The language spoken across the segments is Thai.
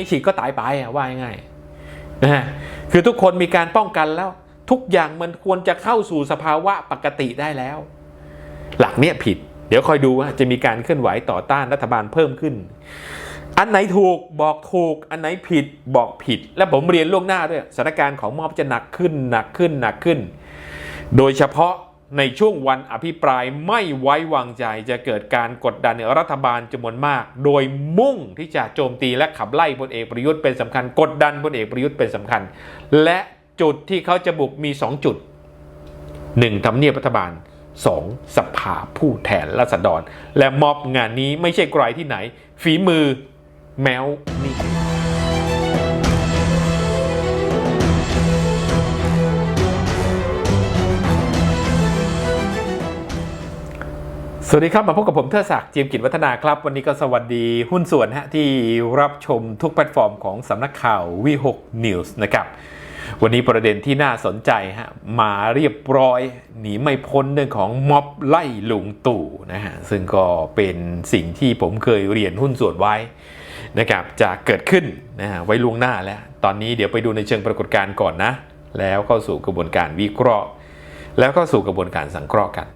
ไม่ฉีดก็ตายไปอะว่าง่ายนะฮะคือทุกคนมีการป้องกันแล้ว ทุกอย่างมันควรจะเข้าสู่สภาวะปกติได้แล้ว หลักเนี้ยผิด เดี๋ยวคอยดูว่าจะมีการเคลื่อนไหวต่อต้านรัฐบาลเพิ่มขึ้น อันไหนถูกบอกถูก อันไหนผิดบอกผิด และผมเรียนล่วงหน้าด้วยสถานการณ์ของมอบจะหนักขึ้นหนักขึ้นหนักขึ้น โดยเฉพาะ ในช่วงวันอภิปรายไม่ไว้วางใจจะเกิดการกดดันรัฐบาลจำนวนมาก โดยมุ่งที่จะโจมตีและขับไล่พลเอกประยุทธ์เป็นสำคัญ กดดันพลเอกประยุทธ์เป็นสำคัญ และจุดที่เขาจะบุกมี 2 จุด 1 ทำเนียบรัฐบาล 2. สภาผู้แทนราษฎร และมอบงานนี้ไม่ใช่ไกลที่ไหน ฝีมือแมวนี่ สวัสดีครับ มาพบกับผมเทอศักดิ์จีมกิจวัฒนาครับ วันนี้ก็สวัสดีหุ้นส่วนฮะที่รับชมทุกแพลตฟอร์มของสำนักข่าววี6 News นะครับ วันนี้ประเด็นที่น่าสนใจฮะมาเรียบร้อยหนีไม่พ้นเรื่องของม็อบไล่ลุงตู่นะฮะซึ่งก็เป็นสิ่งที่ผมเคยเรียนหุ้นส่วนไว้นะครับจะเกิดขึ้นนะฮะไว้ล่วงหน้าแล้ว ตอนนี้เดี๋ยวไปดูในเชิงปรากฏการณ์ก่อนนะ แล้วเข้าสู่กระบวนการวิเคราะห์ แล้วก็สู่กระบวนการสังเคราะห์กัน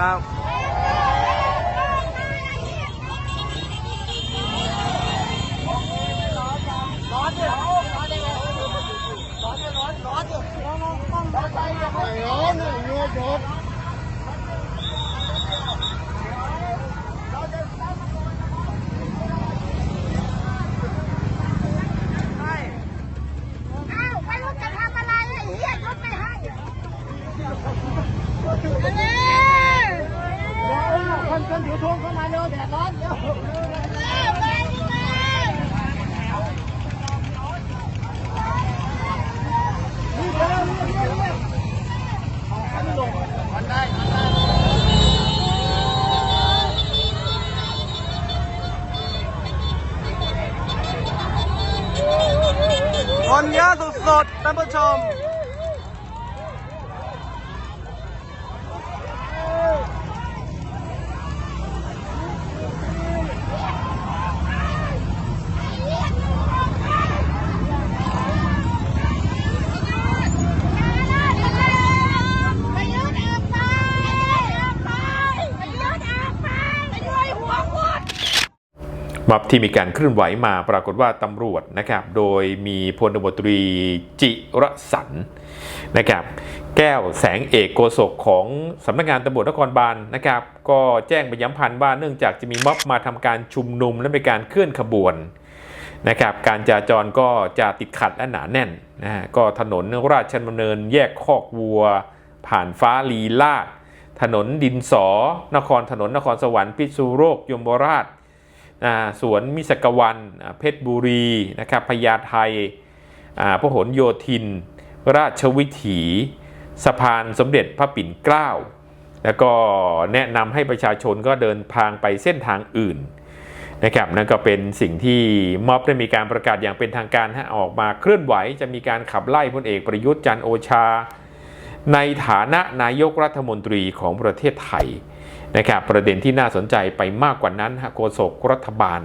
ครับ ร้อนดิร้อนร้อนดิร้อนร้อนร้อนร้อนดิร้อนร้อนร้อนใจร้อนเลยโยนร้อน อ้าวไม่รู้จะทำอะไรไอ้เหี้ยก็ไม่ให้อะไร คนคนถือธงเข้ามาเร็วแดดร้อนเร็ว เออไปนี่มา คนเยอะสุ ดท่านผู้ชม ไปยืดออกไปออกไปไปยืดออกไปไปด้วยหัวหมด ม็อบที่มีการเคลื่อนไหวมาปรากฏว่าตำรวจนะครับโดยมีพลตบตรีจิรสันนะครับแก้วแสงเอกโกศกของสำนักงานตำรวจนครบาลนะครับก็แจ้งไปย้ำพันว่าเนื่องจากจะมีม็อบมาทำการชุมนุมและเป็นการเคลื่อนขบวนนะครับการจราจรก็จะติดขัดและหนาแน่นนะฮะก็ถนนราชดำเนินแยกคอกวัว ผ่านฟ้าลีลาดถนนดินสอนครถนนนครสวรรค์พิษณุโลกยมราช สวนมิสกวันเพชรบุรีนะครับพญาไทอ่าพหลโยธิน ราชวิถีสะพานสมเด็จพระปิ่นเกล้า แล้วก็แนะนำให้ประชาชนก็เดินทางไปเส้นทางอื่นนะครับนั่นก็เป็นสิ่งที่ม็อบได้มีการประกาศอย่างเป็นทางการฮะออกมาเคลื่อนไหวจะมีการขับไล่พลเอกประยุทธ์จันโอชา ในฐานะนายกรัฐมนตรีของประเทศไทย นะครับประเด็นที่น่าสนใจไปมากกว่านั้นฮะโฆษกรัฐบาล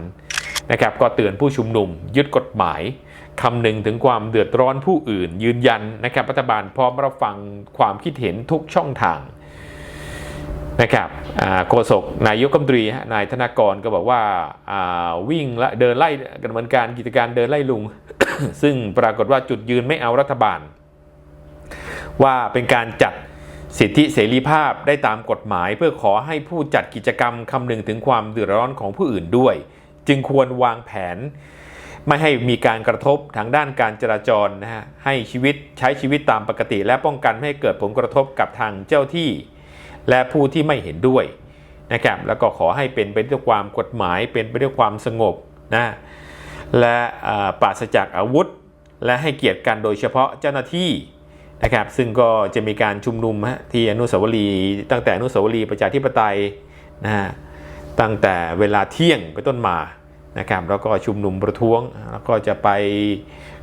นะครับก็เตือนผู้ชุมนุม ยึดกฎหมายคำนึงถึงความเดือดร้อนผู้อื่น ยืนยันนะครับรัฐบาลพร้อมรับฟังความคิดเห็นทุกช่องทางนะครับโฆษกนายกรัฐมนตรีนายธนากรก็บอกว่าอ่าวิ่งและเดินไล่กันเหมือนการกิจการเดินไล่ลุง ซึ่งปรากฏว่าจุดยืนไม่เอารัฐบาล ว่าเป็นการจัด สิทธิเสรีภาพได้ตามกฎหมายเพื่อขอให้ผู้จัดกิจกรรมคำนึงถึงความเดือดร้อนของผู้อื่นด้วย จึงควรวางแผน ไม่ให้มีการกระทบทางด้านการจราจรนะฮะให้ชีวิตใช้ชีวิตตามปกติ และป้องกันไม่ให้เกิดผลกระทบกับทางเจ้าที่ และผู้ที่ไม่เห็นด้วยนะครับแล้วก็ขอให้เป็นไปด้วยความกฎหมายเป็นไปด้วยความสงบนะและปราศจากอาวุธ และให้เกียรติกันโดยเฉพาะเจ้าหน้าที่ นะครับซึ่งก็จะมีการชุมนุมฮะที่อนุสาวรีย์ตั้งแต่อนุสาวรีย์ประชาธิปไตยนะฮะตั้งแต่เวลาเที่ยงไปต้นมานะครับแล้วก็ชุมนุมประท้วงแล้วก็จะไป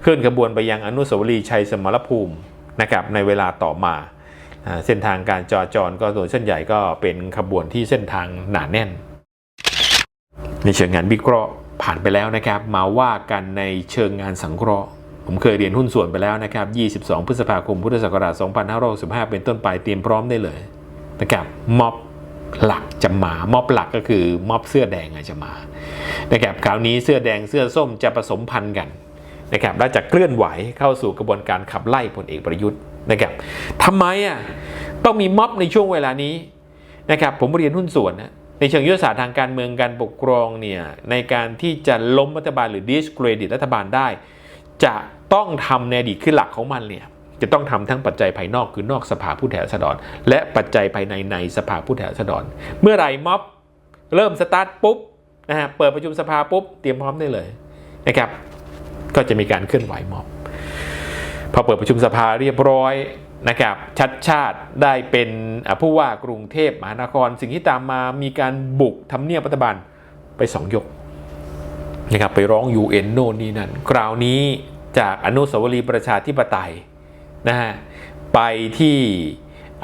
เคลื่อนขบวนไปยังอนุสาวรีย์ชัยสมรภูมินะครับในเวลาต่อมาเส้นทางการจราจรก็โดยเส้นใหญ่ก็เป็นขบวนที่เส้นทางหนาแน่น ในเชิงงานวิเคราะห์ผ่านไปแล้วนะครับ มาว่ากันในเชิงงานสังเคราะห์ ผมเคยเรียนหุ้นส่วนไปแล้วนะครับ 22 พฤษภาคม พุทธศักราช 2565 เป็นต้นไปเตรียมพร้อมได้เลยนะครับม็อบหลักจะมา ม็อบหลักก็คือม็อบเสื้อแดงอะจะมานะครับคราวนี้เสื้อแดงเสื้อส้มจะผสมพันธุ์กันนะครับและจะเคลื่อนไหวเข้าสู่กระบวนการขับไล่พลเอกประยุทธ์นะครับทำไมอะต้องมีม็อบในช่วงเวลานี้นะครับผมเรียนหุ้นส่วนนะในเชิงยุทธศาสตร์ทางการเมืองการปกครองเนี่ยในการที่จะล้มรัฐบาลหรือ discredit รัฐบาลได้ จะต้องทำในอดีตขึ้นหลักของมันเนี่ยจะต้องทำทั้งปัจจัยภายนอกคือนอกสภาผู้แทนราษฎร และปัจจัยภายในในสภาผู้แทนราษฎร เมื่อไหร่ม็อบเริ่มสตาร์ทปุ๊บนะฮะเปิดประชุมสภาปุ๊บเตรียมพร้อมได้เลยนะครับ ก็จะมีการเคลื่อนไหวม็อบพอเปิดประชุมสภาเรียบร้อยนะครับชัดชาติได้เป็นผู้ว่ากรุงเทพมหานคร สิ่งที่ตามมามีการบุกทำเนียบรัฐบาลไปสองยก นะครับไปร้อง UN โน่นนี่นั่นคราวนี้จากอนุสาวรีย์ประชาธิปไตยนะฮะไปที่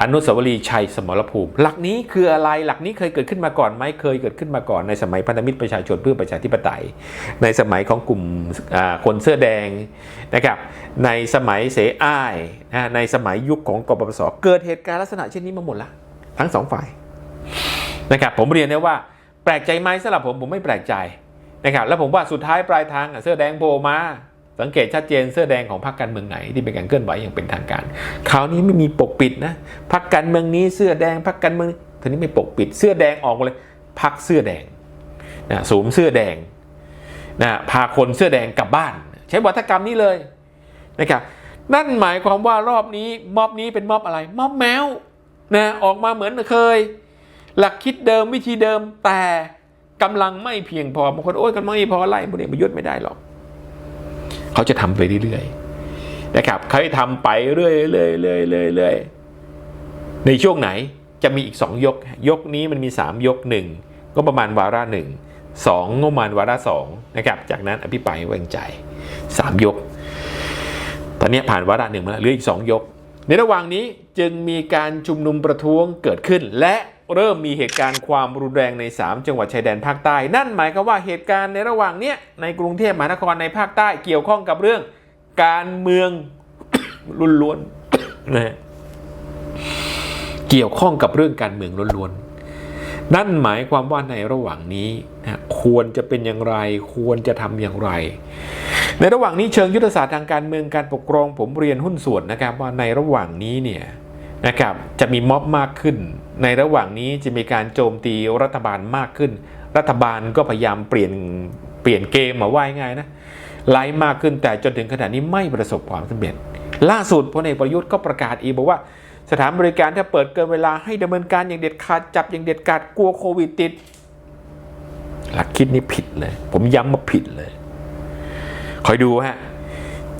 อนุสาวรีย์ชัยสมรภูมิ หลักนี้คืออะไรหลักนี้เคยเกิดขึ้นมาก่อนไหมเคยเกิดขึ้นมาก่อนในสมัยพันธมิตรประชาชนเพื่อประชาธิปไตย ในสมัยของกลุ่มคนเสื้อแดงนะครับในสมัยเสอ้ายนะในสมัยยุคของกปปสเกิดเหตุการณ์ลักษณะเช่นนี้มาหมดละทั้งสองฝ่ายนะครับผมเรียนได้ว่าแปลกใจไหมสำหรับผมผมไม่แปลกใจ นะครับแล้วผมว่าสุดท้ายปลายทางเสื้อแดงโผล่มา สังเกตชัดเจนเสื้อแดงของพรรคการเมืองไหนที่เป็นการเคลื่อนไหวอย่างเป็นทางการคราวนี้ไม่มีปกปิดนะพรรคการเมืองนี้เสื้อแดงพรรคการเมืองทีนี้ไม่ปกปิด เสื้อแดงออกมาเลยพรรคเสื้อแดงนะสวมเสื้อแดงนะพาคนเสื้อแดงกลับบ้าน ใช้วัฒกรรมนี้เลยนะครับนั่นหมายความว่ารอบนี้ม็อบนี้เป็นม็อบอะไรม็อบแมวนะออกมาเหมือนเคย หลักคิดเดิมวิธีเดิมแต่ กำลังไม่เพียงพอบางคนโอ้ยกำลังไม่พอไล่พลเอกประยุทธ์ไม่ได้หรอก เขาจะทำไปเรื่อยๆนะครับเขาจะทำไปเรื่อยๆเรื่อยๆเรื่อยๆในช่วงไหนจะมีอีก 2 ยก ยกนี้มันมี 3 ยกหนึ่งก็ประมาณวาระหนึ่งสองงบประมาณวาระสองนะครับ จากนั้นอภิปรายไว้วางใจ 3 ยก ตอนนี้ผ่านวาระหนึ่งมาแล้วเหลืออีก 2 ยก ในระหว่างนี้จึงมีการชุมนุมประท้วงเกิดขึ้นและ เริ่มมีเหตุการณ์ความรุนแรงใน 3 จังหวัดชายแดนภาคใต้ นั่นหมายความว่าเหตุการณ์ในระหว่างเนี้ยในกรุงเทพมหานครในภาคใต้เกี่ยวข้องกับเรื่อง การเมืองล้วนๆนะฮะเกี่ยวข้องกับเรื่องการเมืองล้วนๆนั่นหมายความว่าในระหว่างนี้นะควรจะเป็นอย่างไร ควรจะทำอย่างไร ในระหว่างนี้เชิงยุทธศาสตร์ทางการเมืองการปกครองผมเรียนหุ้นส่วนนะครับว่าในระหว่างนี้เนี่ยนะครับจะมีม็อบมากขึ้น ในระหว่างนี้จะมีการโจมตีรัฐบาลมากขึ้น รัฐบาลก็พยายามเปลี่ยนเปลี่ยนเกมมาว่ายง่ายนะไล่มากขึ้นแต่จนถึงขณะนี้ไม่ประสบความสำเร็จ ล่าสุดพลเอกประยุทธ์ก็ประกาศอีกบอกว่า สถานบริการถ้าเปิดเกินเวลาให้ดำเนินการอย่างเด็ดขาดจับอย่างเด็ดขาดกลัวโควิดติด หลักคิดนี้ผิดเลย ผมย้ำมาผิดเลย คอยดูฮะ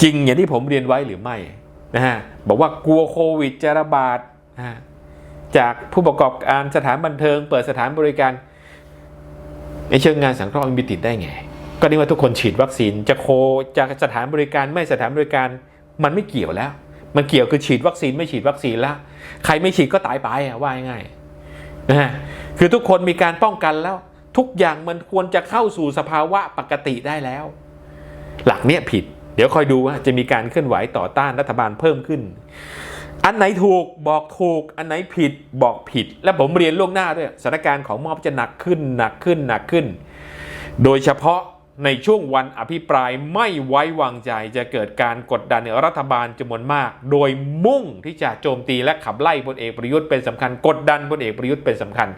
จริงอย่างที่ผมเรียนไว้หรือไม่นะฮะบอกว่ากลัวโควิดจะระบาดนะฮะ จากผู้ประกอบการสถานบันเทิง เปิดสถานบริการในเชิงงานสังเคราะห์มันมีติดได้ไง ก็นี่ว่าทุกคนฉีดวัคซีนจะโคจากสถานบริการไม่สถานบริการมันไม่เกี่ยวแล้ว มันเกี่ยวคือฉีดวัคซีนไม่ฉีดวัคซีนแล้วใครไม่ฉีดก็ตายไปอะว่าง่ายนะฮะคือทุกคนมีการป้องกันแล้ว ทุกอย่างมันควรจะเข้าสู่สภาวะปกติได้แล้ว หลักเนี้ยผิด เดี๋ยวคอยดูว่าจะมีการเคลื่อนไหวต่อต้านรัฐบาลเพิ่มขึ้น อันไหนถูกบอกถูก อันไหนผิดบอกผิด และผมเรียนล่วงหน้าด้วยสถานการณ์ของมอบจะหนักขึ้นหนักขึ้นหนักขึ้น โดยเฉพาะในช่วงวันอภิปรายไม่ไว้วางใจจะเกิดการกดดันรัฐบาลจำนวนมาก โดยมุ่งที่จะโจมตีและขับไล่พลเอกประยุทธ์เป็นสำคัญ กดดันพลเอกประยุทธ์เป็นสำคัญ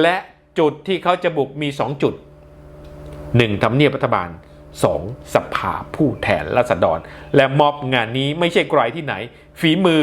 และจุดที่เขาจะบุกมี 2 จุด 1 ทำเนียบรัฐบาล 2 สภาผู้แทนราษฎร และมอบงานนี้ไม่ใช่ไกลที่ไหน ฝีมือ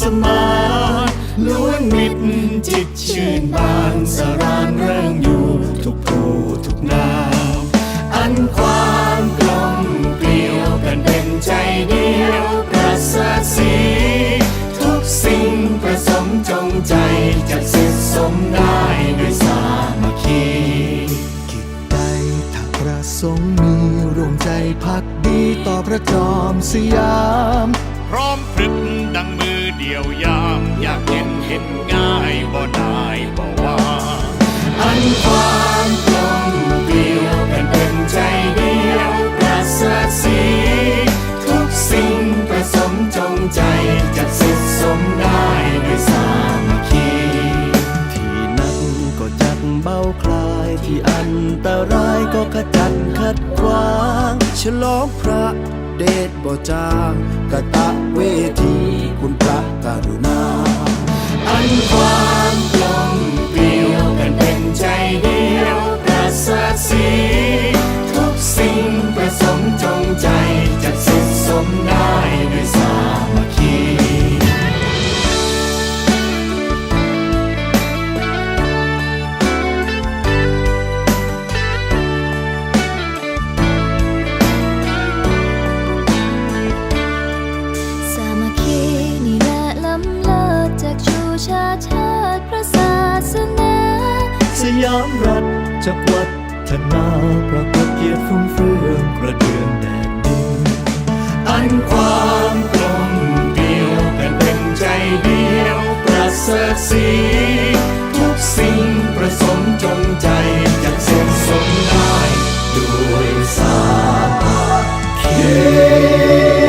สมานล้วนมิตรจิตชื่นบานสรานเริงอยู่ทุกผู้ทุกนามอันความกลมเกลียวกันเป็นใจเดียวประเสริฐสีทุกสิ่งประสมจงใจจะเสร็จสมได้ด้วยสามัคคีกิจใดถ้าประสงค์มีรวมใจพักดีต่อพระจอมสยาม พร้อมพ เห็นง่ายบ่ได้บ่ว่า อันความกลมเกลียวกันเป็นใจเดียวประเสริฐสีทุกสิ่งประสมจงใจจะเสร็จสมได้ด้วยสามัคคี ที่นั่นก็จักเบาคลายที่อันตรายก็ขจัดขัดขวางฉลองพระเดชบ่จางกะตะ ความกลมเกลียวกันเป็นใจเดียวประเสริฐสีทุกสิ่งประสมจงใจ วัฒนาประกอบเกียรติฟุ้งเฟืองกระเดืองแดนดินอันความกลมเกลียวกันเป็นใจเดียวประเสริฐสีทุกสิ่งประสมจงใจจะเส้นสมได้ด้วยสามัคคี